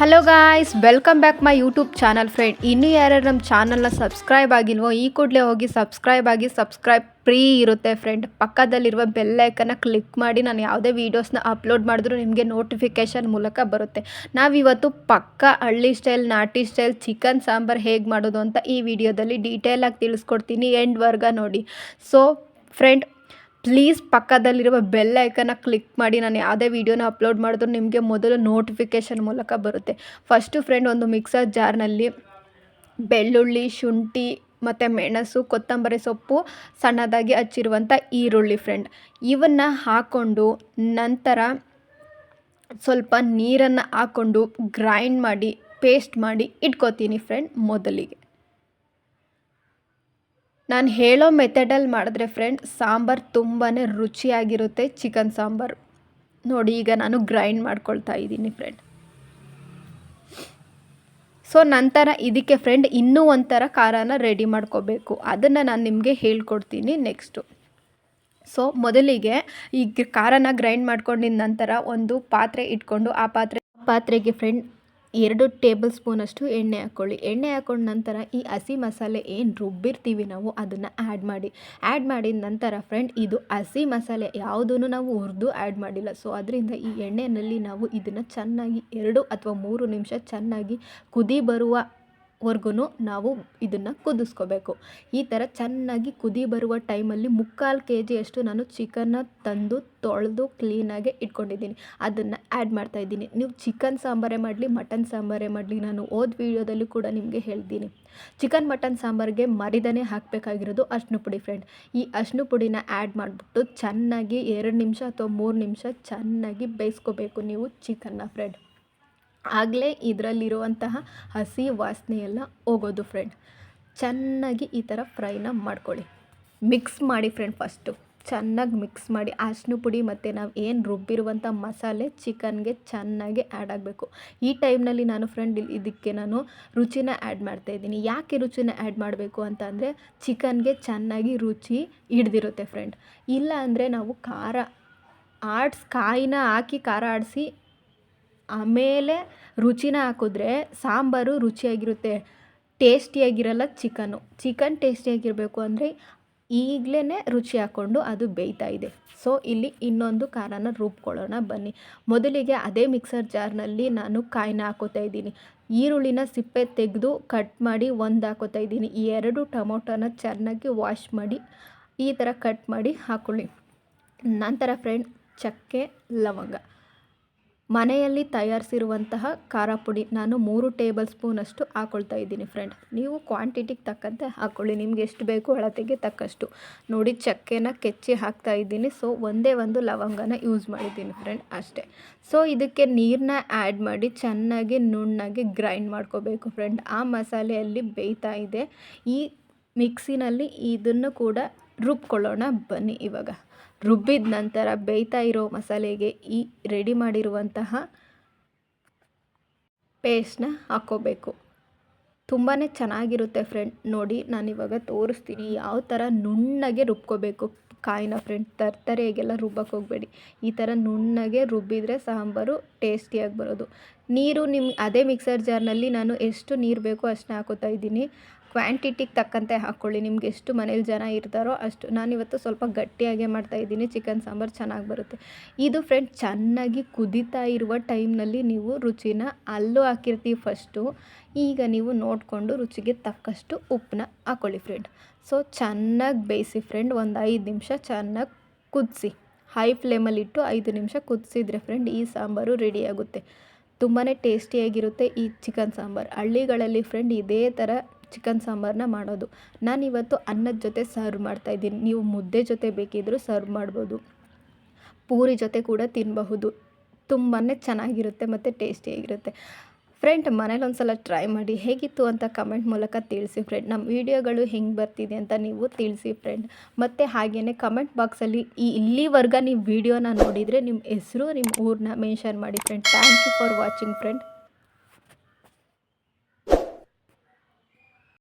Hello guys welcome back my YouTube channel friend ಇನ್ನೂ ಯಾರ್ಯಾರು ನಮ್ಮ ಚಾನಲ್ನ ಸಬ್ಸ್ಕ್ರೈಬ್ ಆಗಿಲ್ವೋ, ಈ ಕೂಡಲೇ ಹೋಗಿ ಸಬ್ಸ್ಕ್ರೈಬ್ ಆಗಿ ಸಬ್ಸ್ಕ್ರೈಬ್ ಫ್ರೀ ಇರುತ್ತೆ ಫ್ರೆಂಡ್ ಪಕ್ಕದಲ್ಲಿರುವ ಬೆಲ್ ಐಕನ್ನ ಕ್ಲಿಕ್ ಮಾಡಿ ನಾನು ಯಾವುದೇ ವೀಡಿಯೋಸ್ನ ಅಪ್ಲೋಡ್ ಮಾಡಿದ್ರೂ ನಿಮಗೆ ನೋಟಿಫಿಕೇಷನ್ ಮೂಲಕ ಬರುತ್ತೆ. ನಾವಿವತ್ತು ಪಕ್ಕ ಹಳ್ಳಿ ಸ್ಟೈಲ್ ನಾಟಿ ಸ್ಟೈಲ್ ಚಿಕನ್ ಸಾಂಬಾರು ಹೇಗೆ ಮಾಡೋದು ಅಂತ ಈ ವಿಡಿಯೋದಲ್ಲಿ ಡೀಟೇಲಾಗಿ ತಿಳಿಸ್ಕೊಡ್ತೀನಿ. ಎಂಡ್ ವರ್ಗ ನೋಡಿ. ಸೊ ಫ್ರೆಂಡ್ ಪ್ಲೀಸ್ ಪಕ್ಕದಲ್ಲಿರುವ ಬೆಲ್ ಐಕನ್ನ ಕ್ಲಿಕ್ ಮಾಡಿ. ನಾನು ಯಾವುದೇ ವೀಡಿಯೋನ ಅಪ್ಲೋಡ್ ಮಾಡಿದ್ರು ನಿಮಗೆ ಮೊದಲು ನೋಟಿಫಿಕೇಶನ್ ಮೂಲಕ ಬರುತ್ತೆ. ಫಸ್ಟು ಫ್ರೆಂಡ್ ಒಂದು ಮಿಕ್ಸರ್ ಜಾರ್ನಲ್ಲಿ ಬೆಳ್ಳುಳ್ಳಿ, ಶುಂಠಿ ಮತ್ತು ಮೆಣಸು, ಕೊತ್ತಂಬರಿ ಸೊಪ್ಪು, ಸಣ್ಣದಾಗಿ ಹಚ್ಚಿರುವಂಥ ಈರುಳ್ಳಿ ಫ್ರೆಂಡ್. ಇವನ್ನು ಹಾಕ್ಕೊಂಡು ನಂತರ ಸ್ವಲ್ಪ ನೀರನ್ನು ಹಾಕ್ಕೊಂಡು ಗ್ರೈಂಡ್ ಮಾಡಿ, ಪೇಸ್ಟ್ ಮಾಡಿ ಇಟ್ಕೋತೀನಿ ಫ್ರೆಂಡ್ ಮೊದಲಿಗೆ. ನಾನು ಹೇಳೋ ಮೆಥಡಲ್ಲಿ ಮಾಡಿದ್ರೆ ಫ್ರೆಂಡ್ ಸಾಂಬಾರು ತುಂಬಾ ರುಚಿಯಾಗಿರುತ್ತೆ ಚಿಕನ್ ಸಾಂಬಾರು. ನೋಡಿ, ಈಗ ನಾನು ಗ್ರೈಂಡ್ ಮಾಡ್ಕೊಳ್ತಾ ಇದ್ದೀನಿ ಫ್ರೆಂಡ್ ಸೊ ನಂತರ ಇದಕ್ಕೆ ಫ್ರೆಂಡ್ ಇನ್ನೂ ಒಂಥರ ಖಾರನ ರೆಡಿ ಮಾಡ್ಕೋಬೇಕು. ಅದನ್ನು ನಾನು ನಿಮಗೆ ಹೇಳ್ಕೊಡ್ತೀನಿ ನೆಕ್ಸ್ಟು ಸೊ ಮೊದಲಿಗೆ ಈ ಖಾರನ ಗ್ರೈಂಡ್ ಮಾಡ್ಕೊಂಡಿದ್ದ ನಂತರ ಒಂದು ಪಾತ್ರೆ ಇಟ್ಕೊಂಡು ಆ ಪಾತ್ರೆ ಪಾತ್ರೆಗೆ ಫ್ರೆಂಡ್ ಎರಡು ಟೇಬಲ್ ಸ್ಪೂನಷ್ಟು ಎಣ್ಣೆ ಹಾಕ್ಕೊಳ್ಳಿ. ಎಣ್ಣೆ ಹಾಕೊಂಡ ನಂತರ ಈ ಹಸಿ ಮಸಾಲೆ ಏನು ರುಬ್ಬಿರ್ತೀವಿ ನಾವು ಅದನ್ನು ಆ್ಯಡ್ ಮಾಡಿ. ಆ್ಯಡ್ ಮಾಡಿದ ನಂತರ ಫ್ರೆಂಡ್ ಇದು ಹಸಿ ಮಸಾಲೆ ಯಾವುದೂ ನಾವು ಹುರಿದು ಆ್ಯಡ್ ಮಾಡಿಲ್ಲ. ಸೊ ಅದರಿಂದ ಈ ಎಣ್ಣೆಯಲ್ಲಿ ನಾವು ಇದನ್ನು ಚೆನ್ನಾಗಿ ಎರಡು ಅಥವಾ ಮೂರು ನಿಮಿಷ ಚೆನ್ನಾಗಿ ಕುದಿ ಬರುವ ವರ್ಗು ನಾವು ಇದನ್ನು ಕುದಿಸ್ಕೋಬೇಕು. ಈ ಥರ ಚೆನ್ನಾಗಿ ಕುದಿ ಬರುವ ಟೈಮಲ್ಲಿ ಮುಕ್ಕಾಲು ಕೆ ಜಿಯಷ್ಟು ನಾನು ಚಿಕನ್ನ ತಂದು ತೊಳೆದು ಕ್ಲೀನಾಗೆ ಇಟ್ಕೊಂಡಿದ್ದೀನಿ. ಅದನ್ನು ಆ್ಯಡ್ ಮಾಡ್ತಾಯಿದ್ದೀನಿ ನೀವು ಚಿಕನ್ ಸಾಂಬಾರೇ ಮಾಡಲಿ, ಮಟನ್ ಸಾಂಬಾರೇ ಮಾಡಲಿ, ನಾನು ಓದ್ ವೀಡಿಯೋದಲ್ಲಿ ಕೂಡ ನಿಮಗೆ ಹೇಳ್ತೀನಿ. ಚಿಕನ್, ಮಟನ್ ಸಾಂಬಾರಿಗೆ ಮರಿದನೇ ಹಾಕಬೇಕಾಗಿರೋದು ಅರ್ಶಿನ ಪುಡಿ ಫ್ರೆಂಡ್ ಈ ಅರ್ಶಿನ ಪುಡಿನ ಆ್ಯಡ್ ಮಾಡಿಬಿಟ್ಟು ಚೆನ್ನಾಗಿ ಎರಡು ನಿಮಿಷ ಅಥವಾ ಮೂರು ನಿಮಿಷ ಚೆನ್ನಾಗಿ ಬೇಯಿಸ್ಕೋಬೇಕು ನೀವು ಚಿಕನ್ನ ಫ್ರೆಂಡ್ ಆಗಲೇ ಇದರಲ್ಲಿರುವಂತಹ ಹಸಿ ವಾಸನೆ ಎಲ್ಲ ಹೋಗೋದು ಫ್ರೆಂಡ್ ಚೆನ್ನಾಗಿ ಈ ಥರ ಫ್ರೈನ ಮಾಡ್ಕೊಳ್ಳಿ. ಮಿಕ್ಸ್ ಮಾಡಿ ಫ್ರೆಂಡ್ ಫಸ್ಟು ಚೆನ್ನಾಗಿ ಮಿಕ್ಸ್ ಮಾಡಿ ಅರ್ಶಿನ ಪುಡಿ ಮತ್ತು ನಾವು ಏನು ರುಬ್ಬಿರುವಂಥ ಮಸಾಲೆ ಚಿಕನ್ಗೆ ಚೆನ್ನಾಗಿ ಆ್ಯಡ್ ಆಗಬೇಕು. ಈ ಟೈಮ್ನಲ್ಲಿ ನಾನು ಫ್ರೆಂಡ್ ಇದಕ್ಕೆ ನಾನು ರುಚಿನ ಆ್ಯಡ್ ಮಾಡ್ತಾಯಿದ್ದೀನಿ ಯಾಕೆ ರುಚಿನ ಆ್ಯಡ್ ಮಾಡಬೇಕು ಅಂತ ಅಂದರೆ ಚಿಕನ್ಗೆ ಚೆನ್ನಾಗಿ ರುಚಿ ಹಿಡ್ದಿರುತ್ತೆ ಫ್ರೆಂಡ್ ಇಲ್ಲ ಅಂದರೆ ನಾವು ಖಾರ ಆಡ್ಸ್ ಕಾಯಿನ ಹಾಕಿ ಖಾರ ಆಡಿಸಿ ಆಮೇಲೆ ರುಚಿನ ಹಾಕಿದ್ರೆ ಸಾಂಬಾರು ರುಚಿಯಾಗಿರುತ್ತೆ, ಟೇಸ್ಟಿಯಾಗಿರಲ್ಲ ಚಿಕನು. ಚಿಕನ್ ಟೇಸ್ಟಿಯಾಗಿರಬೇಕು ಅಂದರೆ ಈಗಲೇ ರುಚಿ ಹಾಕ್ಕೊಂಡು ಅದು ಬೇಯ್ತಾ ಇದೆ. ಸೊ ಇಲ್ಲಿ ಇನ್ನೊಂದು ಖಾರನ ರುಬ್ಕೊಳ್ಳೋಣ. ಬನ್ನಿ. ಮೊದಲಿಗೆ ಅದೇ ಮಿಕ್ಸರ್ ಜಾರ್ನಲ್ಲಿ ನಾನು ಕಾಯಿನ ಹಾಕೋತಾ ಇದ್ದೀನಿ. ಈರುಳ್ಳಿನ ಸಿಪ್ಪೆ ತೆಗೆದು ಕಟ್ ಮಾಡಿ ಒಂದು ಹಾಕೋತಾ ಇದ್ದೀನಿ. ಈ ಎರಡು ಟೊಮೊಟೊನ ಚೆನ್ನಾಗಿ ವಾಶ್ ಮಾಡಿ ಈ ಥರ ಕಟ್ ಮಾಡಿ ಹಾಕೊಳ್ಳಿ. ನಂತರ ಫ್ರೆಂಡ್ ಚಕ್ಕೆ, ಲವಂಗ. ಮನೆಯಲ್ಲಿ ತಯಾರಿಸಿರುವಂತಹ ಖಾರ ಪುಡಿ ನಾನು ಮೂರು ಟೇಬಲ್ ಸ್ಪೂನಷ್ಟು ಹಾಕೊಳ್ತಾ ಇದ್ದೀನಿ ಫ್ರೆಂಡ್ ನೀವು ಕ್ವಾಂಟಿಟಿಗೆ ತಕ್ಕಂತೆ ಹಾಕ್ಕೊಳ್ಳಿ ನಿಮ್ಗೆ ಎಷ್ಟು ಬೇಕು ಅಳತೆಗೆ ತಕ್ಕಷ್ಟು. ನೋಡಿ, ಚಕ್ಕೆನ ಕೆಚ್ಚಿ ಹಾಕ್ತಾ ಇದ್ದೀನಿ. ಸೊ ಒಂದೇ ಒಂದು ಲವಂಗನ ಯೂಸ್ ಮಾಡಿದ್ದೀನಿ ಫ್ರೆಂಡ್ ಅಷ್ಟೇ. ಸೊ ಇದಕ್ಕೆ ನೀರನ್ನ ಆ್ಯಡ್ ಮಾಡಿ ಚೆನ್ನಾಗಿ ನುಣ್ಣಗೆ ಗ್ರೈಂಡ್ ಮಾಡ್ಕೋಬೇಕು ಫ್ರೆಂಡ್ ಆ ಮಸಾಲೆಯಲ್ಲಿ ಬೇಯ್ತಾ ಇದೆ. ಈ ಮಿಕ್ಸಿನಲ್ಲಿ ಇದನ್ನು ಕೂಡ ರುಬ್ಕೊಳ್ಳೋಣ ಬನ್ನಿ ಇವಾಗ. ರುಬ್ಬಿದ ನಂತರ ಬೇಯ್ತಾ ಇರೋ ಮಸಾಲೆಗೆ ಈ ರೆಡಿ ಮಾಡಿರುವಂತಹ ಪೇಸ್ಟ್ನ ಹಾಕ್ಕೋಬೇಕು. ತುಂಬಾ ಚೆನ್ನಾಗಿರುತ್ತೆ ಫ್ರೆಂಡ್ ನೋಡಿ, ನಾನಿವಾಗ ತೋರಿಸ್ತೀನಿ ಯಾವ ಥರ ನುಣ್ಣಗೆ ರುಬ್ಕೋಬೇಕು. ಕಾಯಿನ ಫ್ರೆಂಡ್ ತರ್ತರೆಗೆಲ್ಲ ರುಬ್ಬಕ್ಕೆ ಹೋಗಬೇಡಿ. ಈ ಥರ ನುಣ್ಣಗೆ ರುಬ್ಬಿದರೆ ಸಾಂಬಾರು ಟೇಸ್ಟಿಯಾಗಿ ಬರೋದು. ನೀರು ನಿಮ್ಮ ಅದೇ ಮಿಕ್ಸರ್ ಜಾರ್ನಲ್ಲಿ ನಾನು ಎಷ್ಟು ನೀರು ಬೇಕೋ ಅಷ್ಟನ್ನ ಹಾಕೋತಾ ಇದ್ದೀನಿ. ಕ್ವಾಂಟಿಟಿಗೆ ತಕ್ಕಂತೆ ಹಾಕ್ಕೊಳ್ಳಿ ನಿಮ್ಗೆ ಎಷ್ಟು ಮನೇಲಿ ಜನ ಇರ್ತಾರೋ ಅಷ್ಟು. ನಾನಿವತ್ತು ಸ್ವಲ್ಪ ಗಟ್ಟಿಯಾಗೆ ಮಾಡ್ತಾಯಿದ್ದೀನಿ ಚಿಕನ್ ಸಾಂಬಾರು ಚೆನ್ನಾಗಿ ಬರುತ್ತೆ. ಇದು ಫ್ರೆಂಡ್ ಚೆನ್ನಾಗಿ ಕುದಿತಾ ಇರುವ ಟೈಮ್ನಲ್ಲಿ ನೀವು ರುಚಿನ ಅಲ್ಲೂ ಹಾಕಿರ್ತೀವಿ ಫಸ್ಟು ಈಗ ನೀವು ನೋಡಿಕೊಂಡು ರುಚಿಗೆ ತಕ್ಕಷ್ಟು ಉಪ್ಪನ್ನ ಹಾಕ್ಕೊಳ್ಳಿ ಫ್ರೆಂಡ್ ಸೊ ಚೆನ್ನಾಗಿ ಬೇಯಿಸಿ ಫ್ರೆಂಡ್ ಒಂದು ಐದು ನಿಮಿಷ ಚೆನ್ನಾಗಿ ಕುದಿಸಿ. ಹೈ ಫ್ಲೇಮಲ್ಲಿಟ್ಟು ಐದು ನಿಮಿಷ ಕುದಿಸಿದ್ರೆ ಫ್ರೆಂಡ್ ಈ ಸಾಂಬಾರು ರೆಡಿಯಾಗುತ್ತೆ ತುಂಬಾ ಟೇಸ್ಟಿಯಾಗಿರುತ್ತೆ ಈ ಚಿಕನ್ ಸಾಂಬಾರು. ಹಳ್ಳಿಗಳಲ್ಲಿ ಫ್ರೆಂಡ್ ಇದೇ ಥರ ಚಿಕನ್ ಸಾಂಬಾರನ್ನ ಮಾಡೋದು. ನಾನಿವತ್ತು ಅನ್ನದ ಜೊತೆ ಸರ್ವ್ ಮಾಡ್ತಾಯಿದ್ದೀನಿ ನೀವು ಮುದ್ದೆ ಜೊತೆ ಬೇಕಿದ್ದರೂ ಸರ್ವ್ ಮಾಡ್ಬೋದು. ಪೂರಿ ಜೊತೆ ಕೂಡ ತಿನ್ನಬಹುದು ತುಂಬಾ ಚೆನ್ನಾಗಿರುತ್ತೆ ಮತ್ತು ಟೇಸ್ಟಿಯಾಗಿರುತ್ತೆ. ಫ್ರೆಂಡ್, ಮನೇಲಿ ಒಂದು ಸಲ ಟ್ರೈ ಮಾಡಿ. ಹೇಗಿತ್ತು ಅಂತ ಕಮೆಂಟ್ ಮೂಲಕ ತಿಳಿಸಿ ಫ್ರೆಂಡ್. ನಮ್ಮ ವೀಡಿಯೋಗಳು ಹೆಂಗೆ ಬರ್ತಿದೆ ಅಂತ ನೀವು ತಿಳಿಸಿ ಫ್ರೆಂಡ್. ಮತ್ತು ಹಾಗೆಯೇ ಕಮೆಂಟ್ ಬಾಕ್ಸಲ್ಲಿ ಈ ಇಲ್ಲಿವರೆಗ ನೀವು ವೀಡಿಯೋನ ನೋಡಿದರೆ ನಿಮ್ಮ ಹೆಸರು, ನಿಮ್ಮ ಊರನ್ನ ಮೆನ್ಷನ್ ಮಾಡಿ friend. Thank you for watching friend